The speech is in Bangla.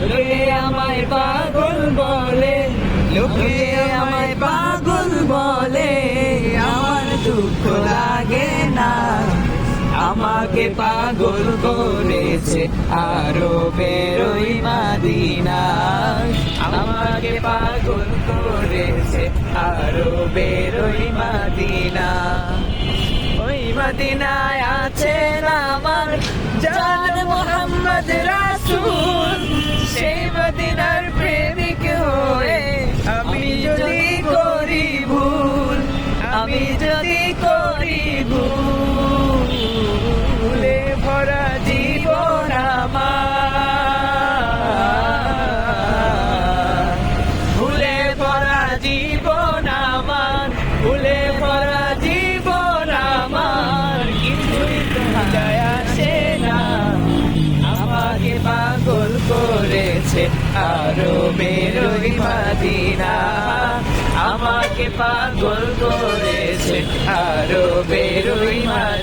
লোকে আমায় পাগল বলে, লোকে আমায় পাগল বলে, আমার দুঃখ লাগে না। আমাকে পাগল করেছে আরও বেরোই মাদিনা। আমাকে পাগল করেছে আরও বেরোই মাদিনা। ওই মদিনায় আছেন আমার জান মোহাম্মদ রাসূল। যদি করি ভুল ভুলে ভরা জীবন আমার। ভুলে ভরা জীবন আমার, ভুলে ভরা জীবন আমার। কিছুই তো যায় আসে না। আমাকে পাগল করেছে আরও বেরোই মাদিনা। আমাকে পাগল করেছে আরও বেরোই মাদিনা